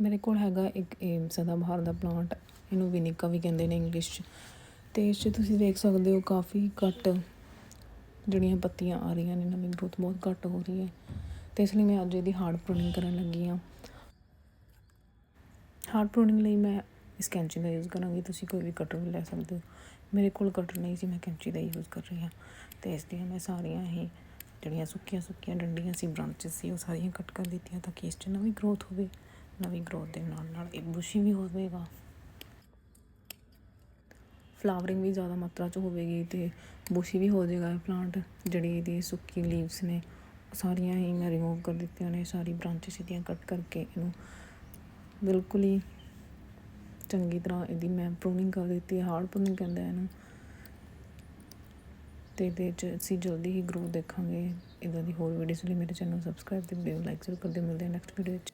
ਮੇਰੇ ਕੋਲ ਹੈਗਾ ਇੱਕ ਇਹ ਸਦਾਬਹਾਰ ਦਾ ਪਲਾਂਟ ਇਹਨੂੰ ਵਿਨਿਕਾ ਵੀ ਕਹਿੰਦੇ ਨੇ ਇੰਗਲਿਸ਼ 'ਚ। ਅਤੇ ਇਸ 'ਚ ਤੁਸੀਂ ਦੇਖ ਸਕਦੇ ਹੋ ਕਾਫੀ ਘੱਟ ਜਿਹੜੀਆਂ ਪੱਤੀਆਂ ਆ ਰਹੀਆਂ ਨੇ ਨਵੀਂ ਗਰੋਥ ਬਹੁਤ ਘੱਟ ਹੋ ਰਹੀ ਹੈ। ਅਤੇ ਇਸ ਲਈ ਮੈਂ ਅੱਜ ਇਹਦੀ ਹਾਰਡ ਪ੍ਰੂਨਿੰਗ ਕਰਨ ਲੱਗੀ ਹਾਂ। ਹਾਰਡ ਪ੍ਰੂਨਿੰਗ ਲਈ ਮੈਂ ਇਸ ਕੈਂਚੀ ਦਾ ਯੂਜ਼ ਕਰਾਂਗੀ, ਤੁਸੀਂ ਕੋਈ ਵੀ ਕਟਰ ਵੀ ਲੈ ਸਕਦੇ ਹੋ। ਮੇਰੇ ਕੋਲ ਕਟਰ ਨਹੀਂ ਸੀ, ਮੈਂ ਕੈਂਚੀ ਦਾ ਯੂਜ਼ ਕਰ ਰਹੀ ਹਾਂ। ਅਤੇ ਇਸ ਦੀਆਂ ਮੈਂ ਸਾਰੀਆਂ ਹੀ ਜਿਹੜੀਆਂ ਸੁੱਕੀਆਂ ਸੁੱਕੀਆਂ ਡੰਡੀਆਂ ਸੀ ਬ੍ਰਾਂਚਸ ਸੀ, ਉਹ ਸਾਰੀਆਂ ਕੱਟ ਕਰ ਦਿੱਤੀਆਂ ਤਾਂ ਕਿ ਇਸ 'ਚ ਨਵੀਂ ਗਰੋਥ ਹੋਵੇ। ਨਵੀਂ ਗਰੋਥ ਦੇ ਨਾਲ ਨਾਲ ਇਹ ਬੁਸ਼ੀ ਵੀ ਹੋਵੇਗਾ ਫਲਾਵਰਿੰਗ ਵੀ ਜ਼ਿਆਦਾ ਮਾਤਰਾ 'ਚ ਹੋਵੇਗੀ ਅਤੇ ਬੁਸ਼ੀ ਵੀ ਹੋ ਜਾਏਗਾ ਇਹ ਪਲਾਂਟ ਜਿਹੜੀ ਇਹਦੀ ਸੁੱਕੀ ਲੀਵਸ ਨੇ ਸਾਰੀਆਂ ਹੀ ਮੈਂ ਰਿਮੂਵ ਕਰ ਦਿੱਤੀਆਂ ਨੇ, ਸਾਰੀ ਬ੍ਰਾਂਚਸ ਇਹਦੀਆਂ ਕੱਟ ਕਰਕੇ ਇਹਨੂੰ ਬਿਲਕੁਲ ਹੀ ਚੰਗੀ ਤਰ੍ਹਾਂ ਇਹਦੀ ਮੈਂ ਪ੍ਰੂਨਿੰਗ ਕਰ ਦਿੱਤੀ ਹੈ ਹਾਰਡ ਪ੍ਰੂਨਿੰਗ ਕਹਿੰਦੇ ਆ ਇਹਨੂੰ। ਅਤੇ ਇਹਦੇ 'ਚ ਅਸੀਂ ਜਲਦੀ ਹੀ ਗਰੋਥ ਦੇਖਾਂਗੇ। ਇੱਦਾਂ ਦੀ ਹੋਰ ਵੀਡੀਓਜ਼ ਲਈ ਮੇਰੇ ਚੈਨਲ ਨੂੰ ਸਬਸਕ੍ਰਾਈਬ ਅਤੇ ਵੀਡੀਓ ਲਾਈਕ ਜ਼ਰੂਰ ਕਰਦੇ ਮਿਲਦੇ ਹਾਂ ਨੈਕਸਟ ਵੀਡੀਓ ਵਿੱਚ।